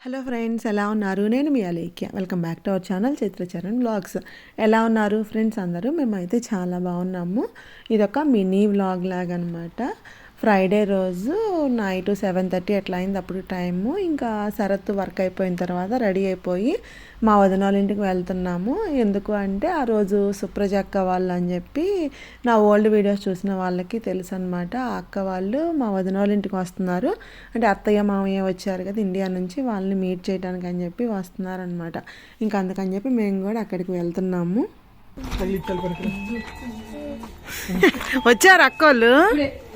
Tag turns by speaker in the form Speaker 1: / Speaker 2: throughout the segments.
Speaker 1: Hello friends ఎలా ఉన్నారు? నేను మీ Alekhya. Welcome back to our channel Chitracharan blogs ఎలా ఉన్నారు ఫ్రెండ్స్ అందరూ? మేమైతే చాలా బాగున్నాము. ఇదొక మినీ వ్లాగ్ లాగా అనమాట ఫ్రైడే రోజు నైట్ సెవెన్ థర్టీ అట్లా అయింది అప్పుడు టైము. ఇంకా శరత్ వర్క్ అయిపోయిన తర్వాత రెడీ అయిపోయి మా వదిన వాళ్ళ ఇంటికి వెళ్తున్నాము. ఎందుకు అంటే ఆ రోజు సుప్రజ అక్క వాళ్ళు అని చెప్పి నా ఓల్డ్ వీడియోస్ చూసిన వాళ్ళకి తెలుసు అనమాట ఆ అక్క వాళ్ళు మా వదిన వాళ్ళ ఇంటికి వస్తున్నారు. అంటే అత్తయ్య మామయ్య వచ్చారు కదా ఇండియా నుంచి వాళ్ళని మీట్ చేయడానికి అని చెప్పి వస్తున్నారనమాట ఇంకా అందుకని చెప్పి మేము కూడా అక్కడికి వెళ్తున్నాము. వచ్చారు అక్కోళ్ళు? ఓ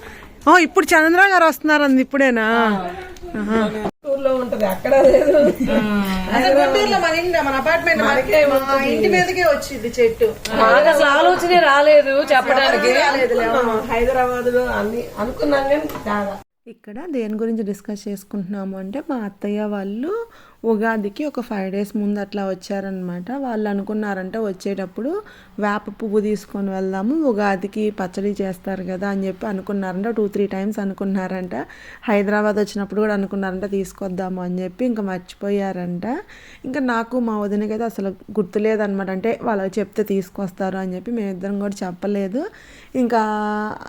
Speaker 1: ఇప్పుడు చంద్ర గారు వస్తున్నారంది ఇప్పుడేనా?
Speaker 2: ఊర్లో ఉంటది అక్కడ లేదు.
Speaker 1: గుంటూరులో మన ఇంటి మన అపార్ట్మెంట్ మా ఇంటి మీదకే వచ్చింది చెట్టు.
Speaker 2: మాకు అసలు ఆలోచనే రాలేదు చెప్పడానికి. హైదరాబాద్లో అన్ని అనుకున్నాం కానీ
Speaker 1: ఇక్కడ దేని గురించి డిస్కస్ చేసుకుంటున్నాము అంటే మా అత్తయ్య వాళ్ళు ఉగాదికి ఒక ఫైవ్ డేస్ ముందు అట్లా వచ్చారనమాట వాళ్ళు అనుకున్నారంటే వచ్చేటప్పుడు వేప పువ్వు తీసుకొని వెళ్దాము ఉగాదికి పచ్చడి చేస్తారు కదా అని చెప్పి అనుకున్నారంట. టూ త్రీ టైమ్స్ అనుకున్నారంట. హైదరాబాద్ వచ్చినప్పుడు కూడా అనుకున్నారంట తీసుకొద్దాము అని చెప్పి ఇంకా మర్చిపోయారంట. ఇంకా నాకు మా వదినకి అయితే అసలు గుర్తులేదనమాట అంటే వాళ్ళకి చెప్తే తీసుకొస్తారు అని చెప్పి మేమిద్దరం కూడా చెప్పలేదు. ఇంకా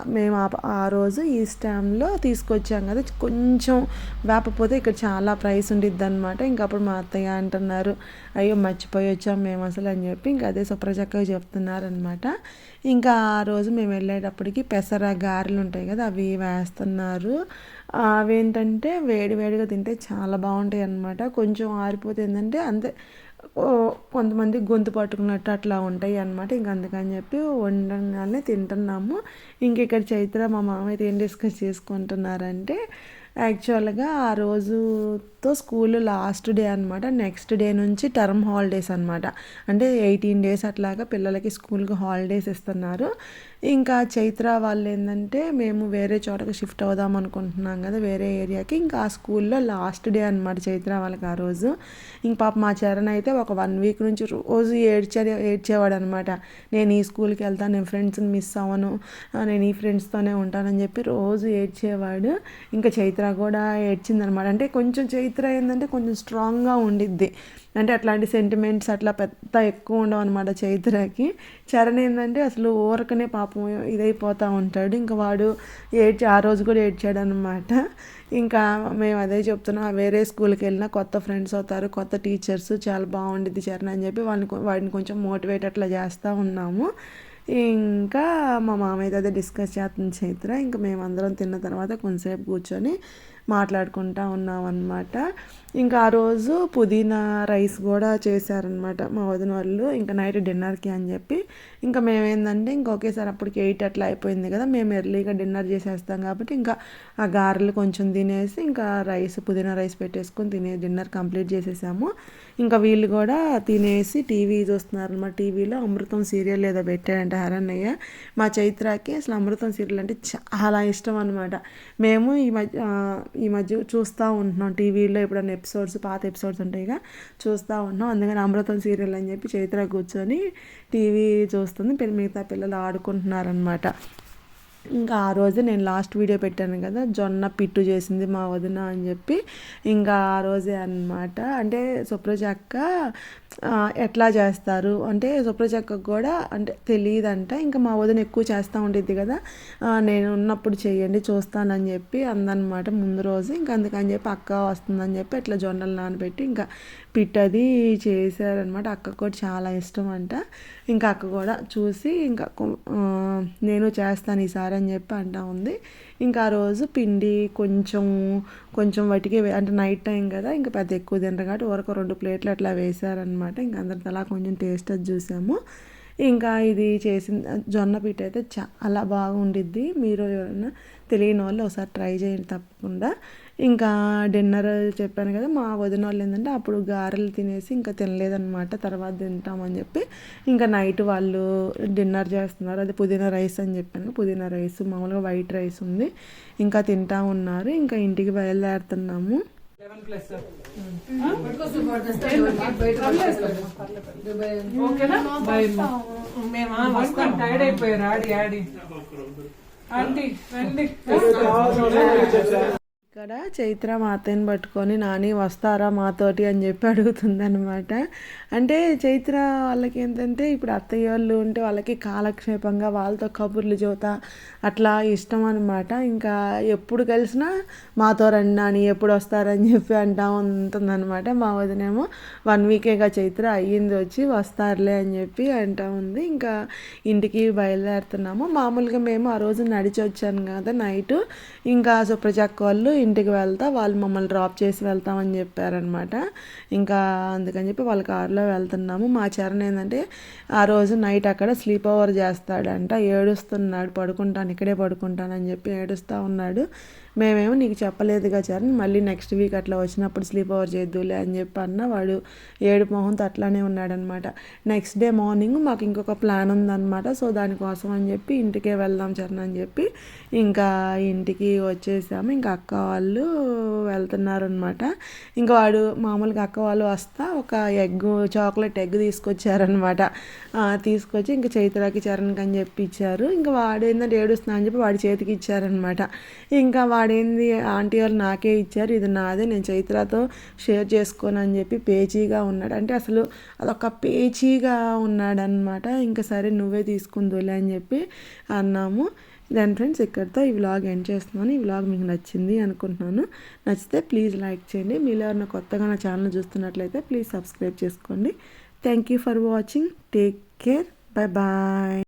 Speaker 1: మేము ఆ- ఆ రోజు ఈ స్టామ్లో తీసుకొచ్చాం కదా. కొంచెం వేపపోతే ఇక్కడ చాలా ప్రైస్ ఉండిద్ది అనమాట ఇంకా అప్పుడు మా అత్తయ్య అంటున్నారు అయ్యో మర్చిపోయి వచ్చాం మేము అసలు అని చెప్పి ఇంకా అదే సుప్రజక్కగా చెప్తున్నారనమాట ఇంకా ఆ రోజు మేము వెళ్ళేటప్పటికి పెసర గారెలు ఉంటాయి కదా అవి వేస్తున్నారు. అవేంటంటే వేడి వేడిగా తింటే చాలా బాగుంటాయి అన్నమాట కొంచెం ఆరిపోతే ఏంటంటే అంతే కొంతమంది గొంతు పట్టుకున్నట్టు అట్లా ఉంటాయి అనమాట ఇంక అందుకని చెప్పి వండగానే తింటున్నాము. ఇంక ఇక్కడ చైత్ర మా మామయ్య ఏం డిస్కస్ చేసుకుంటున్నారంటే యాక్చువల్గా ఆ రోజుతో స్కూల్ లాస్ట్ డే అనమాట నెక్స్ట్ డే నుంచి టర్మ్ హాలిడేస్ అనమాట అంటే ఎయిటీన్ డేస్ అట్లాగా పిల్లలకి స్కూల్కి హాలిడేస్ ఇస్తున్నారు. ఇంకా చైత్ర వాళ్ళు ఏంటంటే మేము వేరే చోటకి షిఫ్ట్ అవుదాం అనుకుంటున్నాం కదా వేరే ఏరియాకి. ఇంకా ఆ స్కూల్లో లాస్ట్ డే అనమాట చైత్ర వాళ్ళకి ఆ రోజు. ఇంక పాప మా చరణ్ అయితే ఒక వన్ వీక్ నుంచి రోజు ఏడ్చే ఏడ్చేవాడు అనమాట నేను ఈ స్కూల్కి వెళ్తాను నేను ఫ్రెండ్స్ని మిస్ అవ్వను నేను ఈ ఫ్రెండ్స్తోనే ఉంటానని చెప్పి రోజు ఏడ్చేవాడు. ఇంకా చైత్ర కూడా ఏడ్చిందనమాట. అంటే కొంచెం చైత్ర ఏంటంటే కొంచెం స్ట్రాంగ్గా ఉండిద్ది. అంటే అట్లాంటి సెంటిమెంట్స్ అట్లా పెద్ద ఎక్కువ ఉండవు అనమాట చైత్రకి చరణ్ ఏంటంటే అసలు ఊరకనే పాపం ఇదైపోతూ ఉంటాడు. ఇంకా వాడు ఏడ్చి ఆ రోజు కూడా ఏడ్చాడు అనమాట ఇంకా మేము అదే చెప్తున్నాం వేరే స్కూల్కి వెళ్ళినా కొత్త ఫ్రెండ్స్ అవుతారు కొత్త టీచర్స్ చాలా బాగుండిద్ది చరణ్ అని చెప్పి వాళ్ళని వాడిని కొంచెం మోటివేట్ అట్లా చేస్తూ ఉన్నాము. ఇంకా మా మామయ్య అదే డిస్కస్ చేస్తుంది చైత్ర ఇంకా మేమందరం తిన్న తర్వాత కొంతసేపు కూర్చొని మాట్లాడుకుంటా ఉన్నాం అనమాట ఇంకా ఆ రోజు పుదీనా రైస్ కూడా చేశారనమాట మా వదిన వాళ్ళు. ఇంకా నైట్ డిన్నర్కి అని చెప్పి. ఇంకా మేమేందంటే ఇంకా ఒకేసారి అప్పటికి ఎయిట్ అట్లా అయిపోయింది కదా మేము ఎర్లీగా డిన్నర్ చేసేస్తాం కాబట్టి ఇంకా ఆ గారెలు కొంచెం తినేసి ఇంకా రైస్ పుదీనా రైస్ పెట్టేసుకొని తినే డిన్నర్ కంప్లీట్ చేసేసాము. ఇంకా వీళ్ళు కూడా తినేసి టీవీ చూస్తున్నారు అనమాట టీవీలో అమృతం సీరియల్ ఏదో పెట్టాడంట హరణయ్య మా చైత్రకి అసలు అమృతం సీరియల్ అంటే చాలా ఇష్టం అనమాట మేము ఈ మధ్య ఈ మధ్య చూస్తూ ఉంటున్నాం. టీవీలో ఎప్పుడైనా ఎపిసోడ్స్ పాత ఎపిసోడ్స్ ఉంటాయిగా చూస్తూ ఉంటున్నాం. అందుకని అమృతం సీరియల్ అని చెప్పి చైత్ర కూర్చొని టీవీ చూస్తుంది. మిగతా పిల్లలు ఆడుకుంటున్నారనమాట ఇంకా ఆ రోజు నేను లాస్ట్ వీడియో పెట్టాను కదా జొన్న పిట్టు చేసింది మా వదిన అని చెప్పి. ఇంకా ఆ రోజే అన్నమాట. అంటే సుప్రజ అక్క ఎట్లా చేస్తారు? అంటే సుప్రజ అక్కకు కూడా అంటే తెలియదంట. ఇంకా మా వదిన ఎక్కువ చేస్తూ ఉండిద్ది కదా నేను ఉన్నప్పుడు చేయండి చూస్తానని చెప్పి అందనమాట ముందు రోజు. ఇంకా అందుకని చెప్పి అక్క వస్తుందని చెప్పి ఇట్లా జొన్నలు నానబెట్టి ఇంకా పిట్ అది చేశారనమాట అక్కకు కూడా చాలా ఇష్టం అంట. ఇంకా అక్క కూడా చూసి ఇంకా నేను చేస్తాను ఈసారి అని చెప్పి అంటా ఉంది. ఇంకా ఆ రోజు పిండి కొంచెం కొంచెం వాటికి అంటే నైట్ టైం కదా ఇంకా పెద్ద ఎక్కువ తినరు కాబట్టి వరకు రెండు ప్లేట్లు అట్లా వేశారనమాట ఇంకా అందరితో అలా కొంచెం టేస్ట్ అది చూసాము. ఇంకా ఇది చేసిన జొన్న పిట్ట అయితే చాలా బాగుండిద్ది. మీరు ఎవరైనా తెలియని వాళ్ళు ఒకసారి ట్రై చేయండి తప్పకుండా. ఇంకా డిన్నర్ చెప్పాను కదా మా వదిన వాళ్ళు ఏంటంటే అప్పుడు గారెలు తినేసి ఇంకా తినలేదన్నమాట తర్వాత తింటామని చెప్పి ఇంకా నైట్ వాళ్ళు డిన్నర్ చేస్తున్నారు. అది పుదీనా రైస్ అని చెప్పాను పుదీనా రైస్ మామూలుగా వైట్ రైస్ ఉంది. ఇంకా తింటా ఉన్నారు ఇంకా ఇంటికి బయలుదేరుతున్నాము.
Speaker 3: ఓకేనా? బాయ్ మేము వస్తాం. టైర్డ్ అయిపోయారు? ఆడి ఆడి. ఆంటీ రండి.
Speaker 1: ఇక్కడ చైత్ర మా అత్తయ్యని పట్టుకొని నాని వస్తారా మాతోటి అని చెప్పి అడుగుతుందనమాట అంటే చైత్ర వాళ్ళకి ఏంటంటే ఇప్పుడు అత్తయ్య వాళ్ళు ఉంటే వాళ్ళకి కాలక్షేపంగా వాళ్ళతో కబుర్లు చూత అట్లా ఇష్టం అనమాట ఇంకా ఎప్పుడు కలిసినా మాతో రండి నాని ఎప్పుడు వస్తారని చెప్పి అంటా ఉంటుందన్నమాట. మా వదినేమో వన్ వీకేగా చైత్ర అయ్యింది వచ్చి వస్తారులే అని చెప్పి అంటా ఉంది. ఇంకా ఇంటికి బయలుదేరుతున్నాము. మామూలుగా మేము ఆ రోజు నడిచి వచ్చాను కదా నైట్. ఇంకా సుప్రజాక్ వాళ్ళు ఇంటికి వెళ్తా వాళ్ళు మమ్మల్ని డ్రాప్ చేసి వెళ్తామని చెప్పారనమాట. ఇంకా అందుకని చెప్పి వాళ్ళ కారులో వెళ్తున్నాము. మా చరణ్ ఏంటంటే ఆ రోజు నైట్ అక్కడ స్లీప్ ఓవర్ చేస్తాడంట. ఏడుస్తున్నాడు పడుకుంటాను ఇక్కడే పడుకుంటానని చెప్పి ఏడుస్తూ ఉన్నాడు. మేమేమో నీకు చెప్పలేదుగా చరణ్ మళ్ళీ నెక్స్ట్ వీక్ అట్లా వచ్చినప్పుడు స్లీప్ ఓవర్ చేద్దులే అని చెప్పి అన్న వాడు ఏడు మొహంతో అట్లానే ఉన్నాడనమాట నెక్స్ట్ డే మార్నింగ్ మాకు ఇంకొక ప్లాన్ ఉందన్నమాట. సో దానికోసం అని చెప్పి ఇంటికే వెళ్దాం చరణ్ అని చెప్పి ఇంకా ఇంటికి వచ్చేసాము. ఇంకా అక్క వాళ్ళు వెళ్తున్నారనమాట ఇంకా వాడు మామూలుగా అక్క వాళ్ళు వస్తా ఒక ఎగ్ చాక్లెట్ ఎగ్ తీసుకొచ్చారనమాట తీసుకొచ్చి ఇంకా చైత్రకి చరణ్కి అని చెప్పి ఇచ్చారు. ఇంకా వాడు ఏంటంటే ఏడుస్తున్నా అని చెప్పి వాడి చేతికి ఇచ్చారనమాట ఇంకా వాడేంది ఆంటీ వాళ్ళు నాకే ఇచ్చారు ఇది నాదే నేను చైత్రతో షేర్ చేసుకోను అని చెప్పి పేచీగా ఉన్నాడు. అంటే అసలు అదొక పేచీగా ఉన్నాడనమాట ఇంకా సరే నువ్వే తీసుకుందులే అని చెప్పి అన్నాము. దెన్ ఫ్రెండ్స్ ఇక్కడితో ఈ వ్లాగ్ ఎండ్ చేస్తున్నాను. ఈ వ్లాగ్ మీకు నచ్చింది అనుకుంటున్నాను. నచ్చితే ప్లీజ్ లైక్ చేయండి. మీరు ఎవరైనా కొత్తగా నా ఛానల్ చూస్తున్నట్లయితే ప్లీజ్ సబ్స్క్రైబ్ చేసుకోండి. Thank you for watching take care bye bye